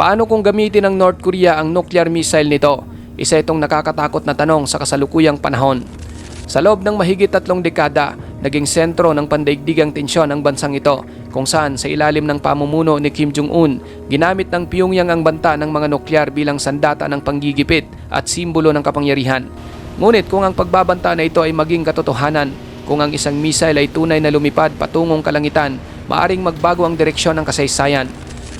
Paano kung gamitin ng North Korea ang nuclear missile nito? Isa itong nakakatakot na tanong sa kasalukuyang panahon. Sa loob ng mahigit tatlong dekada, naging sentro ng pandaigdigang tensyon ang bansang ito kung saan sa ilalim ng pamumuno ni Kim Jong-un, ginamit ng Pyongyang ang banta ng mga nuklear bilang sandata ng panggigipit at simbolo ng kapangyarihan. Ngunit kung ang pagbabanta na ito ay maging katotohanan, kung ang isang missile ay tunay na lumipad patungong kalangitan, maaring magbago ang direksyon ng kasaysayan.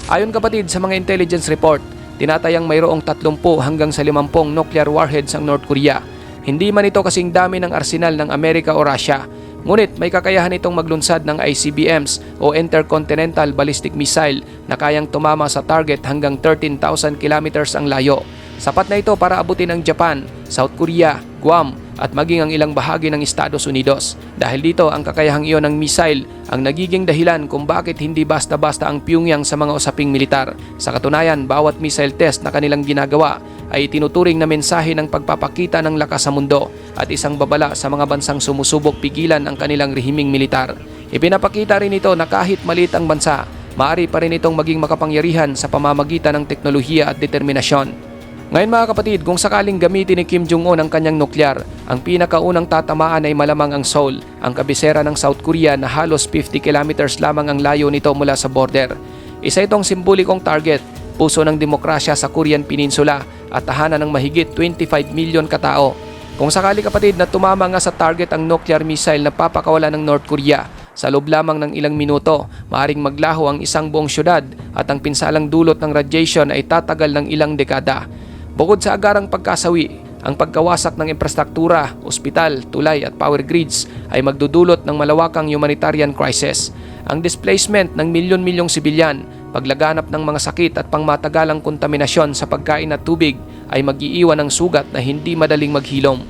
Ayon kapatid sa mga intelligence report, tinatayang mayroong 30 hanggang sa 50 nuclear warheads ang North Korea. Hindi man ito kasing dami ng arsenal ng Amerika o Russia, ngunit may kakayahan itong maglunsad ng ICBMs o Intercontinental Ballistic Missile na kayang tumama sa target hanggang 13,000 kilometers ang layo. Sapat na ito para abutin ang Japan, South Korea, Guam at maging ang ilang bahagi ng Estados Unidos. Dahil dito ang kakayahang iyon ng missile ang nagiging dahilan kung bakit hindi basta-basta ang Pyongyang sa mga usaping militar. Sa katunayan, bawat missile test na kanilang ginagawa ay tinuturing na mensahe ng pagpapakita ng lakas sa mundo at isang babala sa mga bansang sumusubok pigilan ang kanilang rehiming militar. Ipinapakita rin ito na kahit maliit ang bansa, maaari pa rin itong maging makapangyarihan sa pamamagitan ng teknolohiya at determinasyon. Ngayon mga kapatid, kung sakaling gamitin ni Kim Jong-un ang kanyang nuklear, ang pinakaunang tatamaan ay malamang ang Seoul, ang kabisera ng South Korea na halos 50 kilometers lamang ang layo nito mula sa border. Isa itong simbolikong target, puso ng demokrasya sa Korean Peninsula at tahanan ng mahigit 25 milyon katao. Kung sakali kapatid na tumama nga sa target ang nuclear missile na papakawala ng North Korea, sa loob lamang ng ilang minuto, maaring maglaho ang isang buong syudad at ang pinsalang dulot ng radiation ay tatagal ng ilang dekada. Bukod sa agarang pagkasawi, ang pagkawasak ng infrastruktura, ospital, tulay at power grids ay magdudulot ng malawakang humanitarian crisis. Ang displacement ng milyon-milyong sibilyan, paglaganap ng mga sakit at pangmatagalang kontaminasyon sa pagkain at tubig ay mag-iiwan ng sugat na hindi madaling maghilom.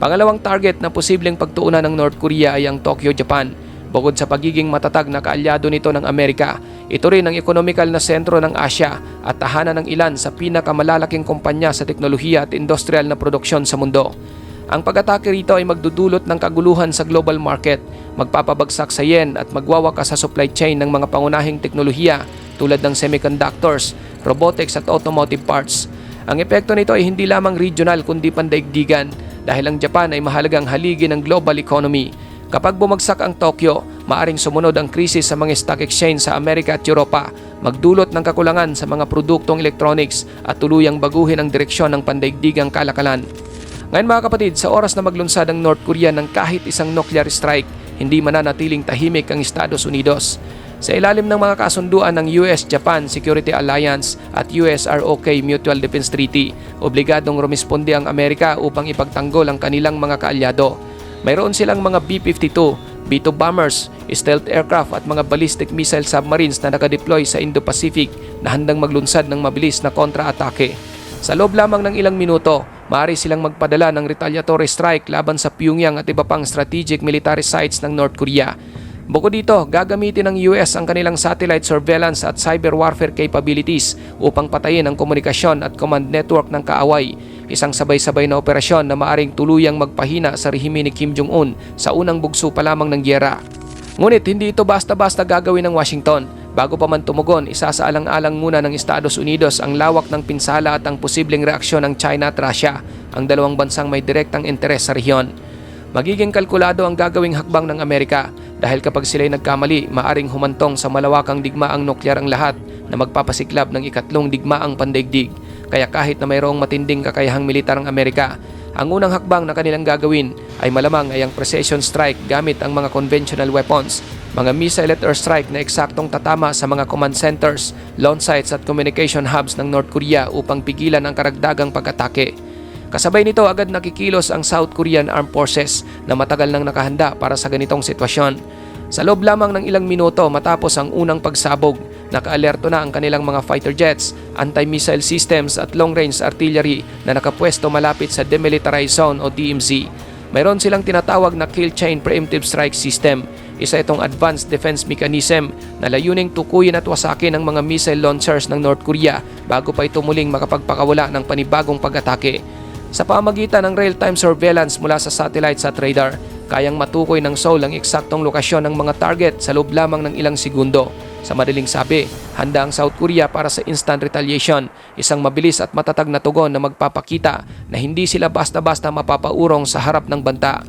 Pangalawang target na posibleng pagtuunan ng North Korea ay ang Tokyo, Japan. Bukod sa pagiging matatag na kaalyado nito ng Amerika, ito rin ang ekonomikal na sentro ng Asya at tahanan ng ilan sa pinakamalalaking kumpanya sa teknolohiya at industrial na produksyon sa mundo. Ang pag-atake rito ay magdudulot ng kaguluhan sa global market, magpapabagsak sa yen at magwawakas sa supply chain ng mga pangunahing teknolohiya tulad ng semiconductors, robotics at automotive parts. Ang epekto nito ay hindi lamang regional kundi pandaigdigan dahil ang Japan ay mahalagang haligi ng global economy. Kapag bumagsak ang Tokyo, maaring sumunod ang krisis sa mga stock exchange sa Amerika at Europa, magdulot ng kakulangan sa mga produktong electronics at tuluyang baguhin ang direksyon ng pandaigdigang kalakalan. Ngayon mga kapatid, sa oras na maglunsad ang North Korea ng kahit isang nuclear strike, hindi mananatiling tahimik ang Estados Unidos. Sa ilalim ng mga kasunduan ng US-Japan Security Alliance at US-ROK Mutual Defense Treaty, obligadong rumisponde ang Amerika upang ipagtanggol ang kanilang mga kaalyado. Mayroon silang mga B-52, B-2 bombers, stealth aircraft at mga ballistic missile submarines na nakadeploy sa Indo-Pacific na handang maglunsad ng mabilis na kontra-atake. Sa loob lamang ng ilang minuto, maaari silang magpadala ng retaliatory strike laban sa Pyongyang at iba pang strategic military sites ng North Korea. Bukod dito, gagamitin ng US ang kanilang satellite surveillance at cyber warfare capabilities upang patayin ang komunikasyon at command network ng kaaway. Isang sabay-sabay na operasyon na maaring tuluyang magpahina sa rehime ni Kim Jong-un sa unang bugso pa lamang ng gyera. Ngunit hindi ito basta-basta gagawin ng Washington. Bago pa man tumugon, isasaalang-alang muna ng Estados Unidos ang lawak ng pinsala at ang posibleng reaksyon ng China at Russia, ang dalawang bansang may direktang interes sa rehiyon. Magiging kalkulado ang gagawing hakbang ng Amerika dahil kapag sila'y nagkamali, maaring humantong sa malawakang digmaang nuklear ang lahat na magpapasiklab ng ikatlong digmaang pandaigdig. Kaya kahit na mayroong matinding kakayahang militar ang Amerika, ang unang hakbang na kanilang gagawin ay malamang ay ang precision strike gamit ang mga conventional weapons, mga missile at airstrike na eksaktong tatama sa mga command centers, launch sites at communication hubs ng North Korea upang pigilan ang karagdagang pag-atake. Kasabay nito agad nakikilos ang South Korean Armed Forces na matagal nang nakahanda para sa ganitong sitwasyon. Sa loob lamang ng ilang minuto matapos ang unang pagsabog, nakaalerto na ang kanilang mga fighter jets, anti-missile systems at long-range artillery na nakapwesto malapit sa Demilitarized Zone o DMZ. Mayroon silang tinatawag na Kill Chain Preemptive Strike System. Isa itong advanced defense mechanism na layuning tukuyin at wasakin ang mga missile launchers ng North Korea bago pa ito muling makapagpakawala ng panibagong pag-atake. Sa pamagitan ng real-time surveillance mula sa satellites at radar, kayang matukoy ng Seoul ang eksaktong lokasyon ng mga target sa loob lamang ng ilang segundo. Sa madaling sabi, handa ang South Korea para sa instant retaliation, isang mabilis at matatag na tugon na magpapakita na hindi sila basta-basta mapapaurong sa harap ng banta.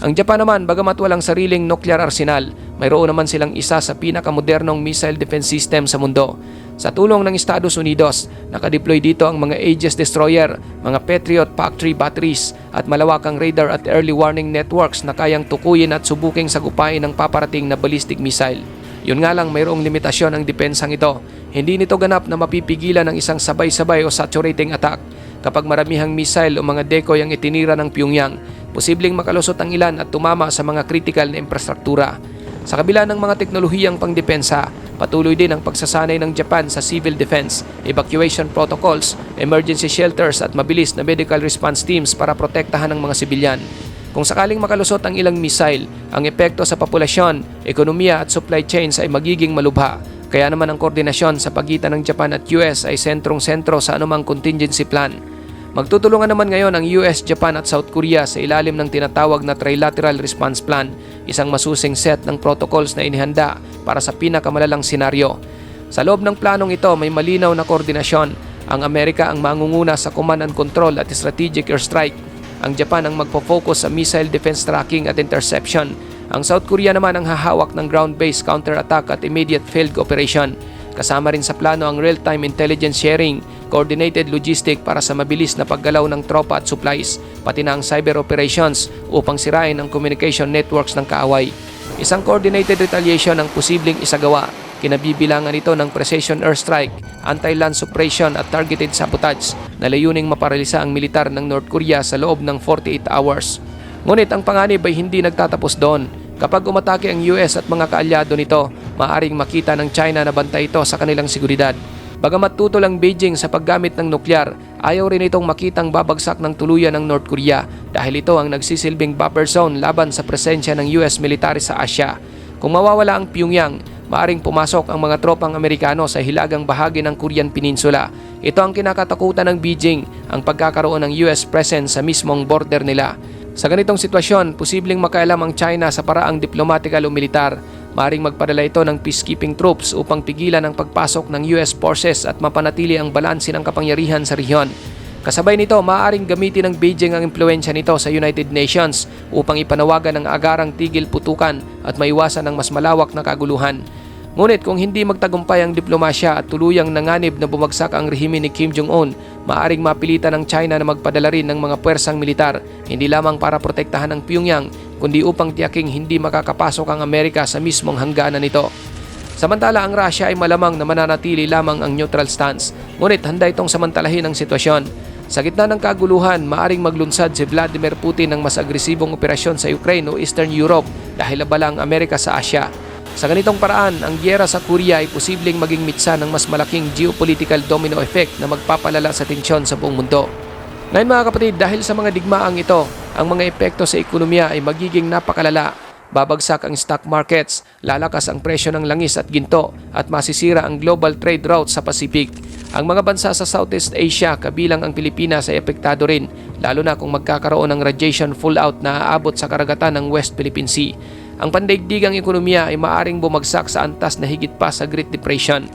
Ang Japan naman, bagamat walang sariling nuclear arsenal, mayroon naman silang isa sa pinakamodernong missile defense system sa mundo. Sa tulong ng Estados Unidos, nakadeploy dito ang mga Aegis Destroyer, mga Patriot PAC-3 batteries at malawakang radar at early warning networks na kayang tukuyin at subuking sagupain ng paparating na ballistic missile. Yun nga lang mayroong limitasyon ang depensang ito. Hindi nito ganap na mapipigilan ng isang sabay-sabay o saturating attack. Kapag maramihang missile o mga decoy ang itinira ng Pyongyang, posibleng makalusot ang ilan at tumama sa mga critical na infrastruktura. Sa kabila ng mga teknolohiyang pangdepensa, patuloy din ang pagsasanay ng Japan sa civil defense, evacuation protocols, emergency shelters at mabilis na medical response teams para protektahan ang mga sibilyan. Kung sakaling makalusot ang ilang missile, ang epekto sa populasyon, ekonomiya at supply chains ay magiging malubha. Kaya naman ang koordinasyon sa pagitan ng Japan at US ay sentrong-sentro sa anumang contingency plan. Magtutulungan naman ngayon ang US, Japan at South Korea sa ilalim ng tinatawag na Trilateral Response Plan, isang masusing set ng protocols na inihanda para sa pinakamalalang senaryo. Sa loob ng planong ito may malinaw na koordinasyon. Ang Amerika ang mangunguna sa command and control at strategic airstrike. Ang Japan ang magpo-focus sa missile defense tracking at interception. Ang South Korea naman ang hahawak ng ground-based counterattack at immediate field operation. Kasama rin sa plano ang real-time intelligence sharing, coordinated logistic para sa mabilis na paggalaw ng tropa at supplies, pati na ang cyber operations upang sirain ang communication networks ng kaaway. Isang coordinated retaliation ang posibleng isagawa. Kinabibilangan ito ng precision airstrike, anti-land suppression at targeted sabotage na layuning maparalisa ang militar ng North Korea sa loob ng 48 hours. Ngunit ang panganib ay hindi nagtatapos doon. Kapag umatake ang US at mga kaalyado nito, maaring makita ng China na bantay ito sa kanilang seguridad. Bagamat tutol ang Beijing sa paggamit ng nuklear, ayaw rin itong makitang babagsak ng tuluyan ng North Korea dahil ito ang nagsisilbing buffer zone laban sa presensya ng US military sa Asia. Kung mawawala ang Pyongyang, maaring pumasok ang mga tropang Amerikano sa hilagang bahagi ng Korean Peninsula. Ito ang kinakatakutan ng Beijing, ang pagkakaroon ng US presence sa mismong border nila. Sa ganitong sitwasyon, posibleng makailam ang China sa paraang diplomatikal o militar. Maring magpadala ito ng peacekeeping troops upang pigilan ang pagpasok ng US forces at mapanatili ang balanse ng kapangyarihan sa rehiyon. Kasabay nito, maaaring gamitin ng Beijing ang impluensya nito sa United Nations upang ipanawagan ang agarang tigil putukan at maiwasan ang mas malawak na kaguluhan. Ngunit kung hindi magtagumpay ang diplomasya at tuluyang nanganib na bumagsak ang rehime ni Kim Jong-un, maaring mapilitan ng China na magpadala rin ng mga puwersang militar, hindi lamang para protektahan ang Pyongyang, kundi upang tiyaking hindi makakapasok ang Amerika sa mismong hangganan nito. Samantala ang Russia ay malamang na mananatili lamang ang neutral stance, ngunit handa itong samantalahin ang sitwasyon. Sa gitna ng kaguluhan, maaring maglunsad si Vladimir Putin ng mas agresibong operasyon sa Ukraine o Eastern Europe dahil abala ang Amerika sa Asia. Sa ganitong paraan, ang gyera sa Korea ay posibleng maging mitsa ng mas malaking geopolitical domino effect na magpapalala sa tensyon sa buong mundo. Ngayon mga kapatid, dahil sa mga digmaang ito, ang mga epekto sa ekonomiya ay magiging napakalala. Babagsak ang stock markets, lalakas ang presyo ng langis at ginto, at masisira ang global trade route sa Pacific. Ang mga bansa sa Southeast Asia, kabilang ang Pilipinas ay epektado rin, lalo na kung magkakaroon ng radiation fallout na aabot sa karagatan ng West Philippine Sea. Ang pandaigdigang ekonomiya ay maaring bumagsak sa antas na higit pa sa Great Depression.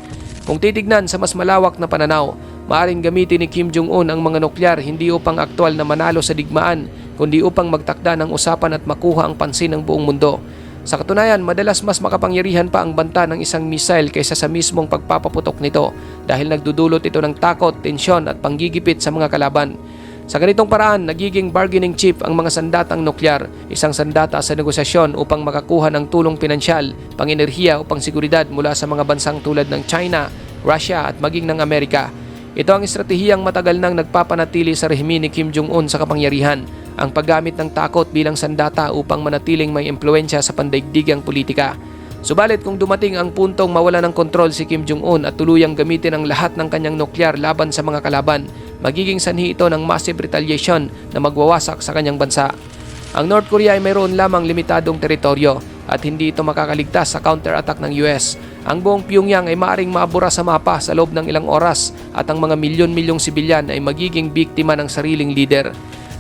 Kung titignan sa mas malawak na pananaw, maaring gamitin ni Kim Jong-un ang mga nuklear hindi upang aktwal na manalo sa digmaan, kundi upang magtakda ng usapan at makuha ang pansin ng buong mundo. Sa katunayan, madalas mas makapangyarihan pa ang banta ng isang missile kaysa sa mismong pagpapaputok nito dahil nagdudulot ito ng takot, tensyon at panggigipit sa mga kalaban. Sa ganitong paraan, nagiging bargaining chip ang mga sandatang nuklear, isang sandata sa negosasyon upang makakuha ng tulong pinansyal, panginerhiya o pangseguridad mula sa mga bansang tulad ng China, Russia at maging ng Amerika. Ito ang estratehiyang matagal nang nagpapanatili sa rehime ni Kim Jong-un sa kapangyarihan, ang paggamit ng takot bilang sandata upang manatiling may impluensya sa pandaigdigang politika. Subalit kung dumating ang puntong mawala ng kontrol si Kim Jong-un at tuluyang gamitin ang lahat ng kanyang nuklear laban sa mga kalaban, magiging sanhi ito ng massive retaliation na magwawasak sa kanyang bansa. Ang North Korea ay mayroon lamang limitadong teritoryo at hindi ito makakaligtas sa counter-attack ng US. Ang buong Pyongyang ay maaring maabura sa mapa sa loob ng ilang oras at ang mga milyon-milyong sibilyan ay magiging biktima ng sariling leader.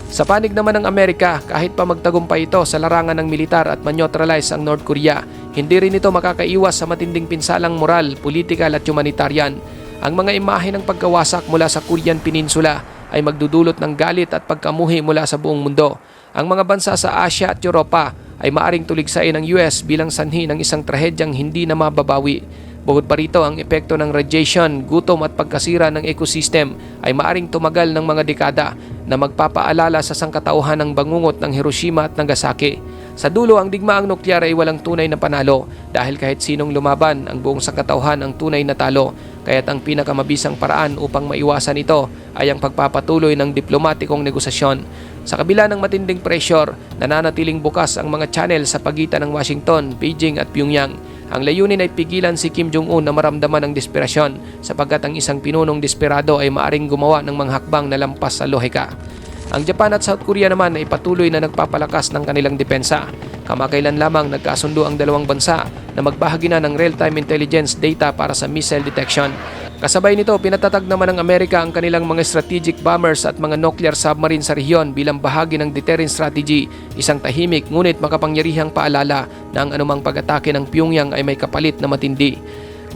Sa panig naman ng Amerika, kahit pa magtagumpay ito sa larangan ng militar at maneutralize ang North Korea, Hindi rin ito makakaiwas sa matinding pinsalang moral, politikal at humanitarian. Ang mga imahe ng pagkawasak mula sa Korean Peninsula ay magdudulot ng galit at pagkamuhi mula sa buong mundo. Ang mga bansa sa Asia at Europa ay maaring tuligsain ng US bilang sanhi ng isang trahedyang hindi na mababawi. Bukod pa rito, ang epekto ng radiation, gutom at pagkasira ng ecosystem ay maaring tumagal ng mga dekada na magpapaalala sa sangkatauhan ng bangungot ng Hiroshima at Nagasaki. Sa dulo, ang digmaang nuklear ay walang tunay na panalo dahil kahit sinong lumaban, ang buong sangkatauhan ang tunay na talo. Kaya't ang pinakamabisang paraan upang maiwasan ito ay ang pagpapatuloy ng diplomatikong negosasyon. Sa kabila ng matinding pressure, nananatiling bukas ang mga channel sa pagitan ng Washington, Beijing at Pyongyang. Ang layunin ay pigilan si Kim Jong-un na maramdaman ng desperasyon sapagkat ang isang pinunong desperado ay maaring gumawa ng mga hakbang na lampas sa lohika. Ang Japan at South Korea naman ay patuloy na nagpapalakas ng kanilang depensa. Kamakailan lamang nagkasundo ang dalawang bansa na magbahagi na ng real-time intelligence data para sa missile detection. Kasabay nito, pinatatag naman ng Amerika ang kanilang mga strategic bombers at mga nuclear submarine sa rehiyon bilang bahagi ng deterrent strategy, isang tahimik ngunit makapangyarihang paalala na ang anumang pag-atake ng Pyongyang ay may kapalit na matindi.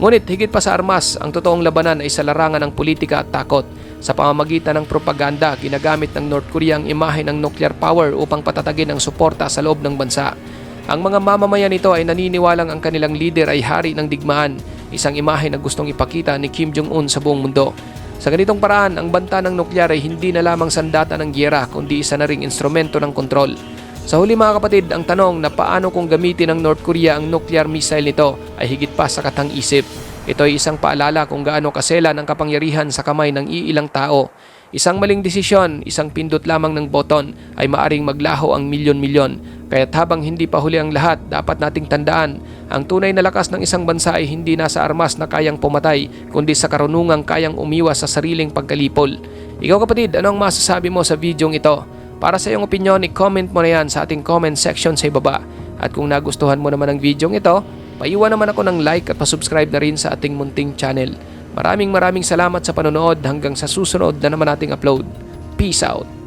Ngunit higit pa sa armas, ang totoong labanan ay sa larangan ng politika at takot. Sa pamamagitan ng propaganda, ginagamit ng North Korea ang imahe ng nuclear power upang patatagin ang suporta sa loob ng bansa. Ang mga mamamayan nito ay naniniwalang ang kanilang leader ay hari ng digmaan, isang imahe na gustong ipakita ni Kim Jong-un sa buong mundo. Sa ganitong paraan, ang banta ng nuklear ay hindi na lamang sandata ng gyera kundi isa na ring instrumento ng kontrol. Sa huli mga kapatid, ang tanong na paano kung gamitin ng North Korea ang nuclear missile nito ay higit pa sa katang-isip. Ito ay isang paalala kung gaano kasela ng kapangyarihan sa kamay ng iilang tao. Isang maling desisyon, isang pindot lamang ng boton ay maaring maglaho ang milyon-milyon. Kaya't habang hindi pa huli ang lahat, dapat nating tandaan, ang tunay na lakas ng isang bansa ay hindi nasa armas na kayang pumatay, kundi sa karunungang kayang umiwas sa sariling pagkalipol. Ikaw kapatid, ano ang masasabi mo sa videong ito? Para sa iyong opinion, i-comment mo na yan sa ating comment section sa ibaba. At kung nagustuhan mo naman ang videong ito, paiwan naman ako ng like at pasubscribe na rin sa ating munting channel. Maraming maraming salamat sa panonood hanggang sa susunod na naman nating upload. Peace out!